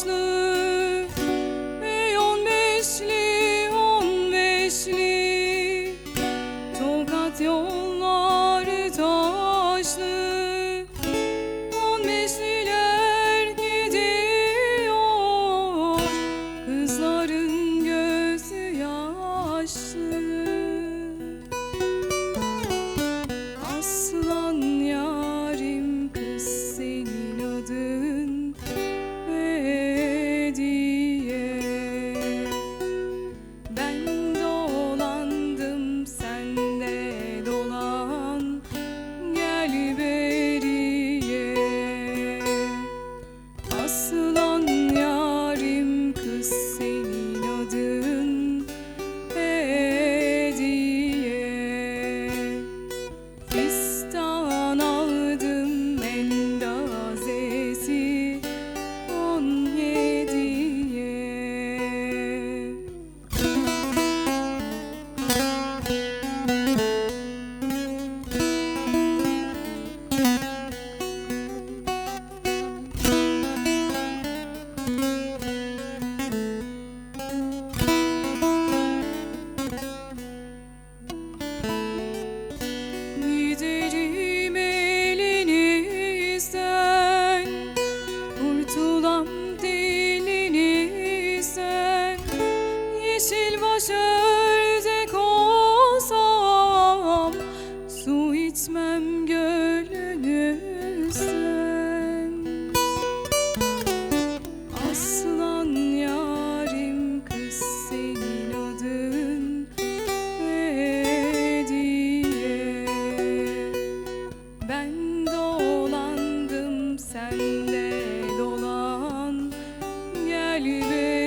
yaşlı Ey on beşli on beşli. yeşil baş ördek olsam Su içmem gölünüzden Aslan yarim kız senin adın Hediye Ben dolandım sende dolan Gel beni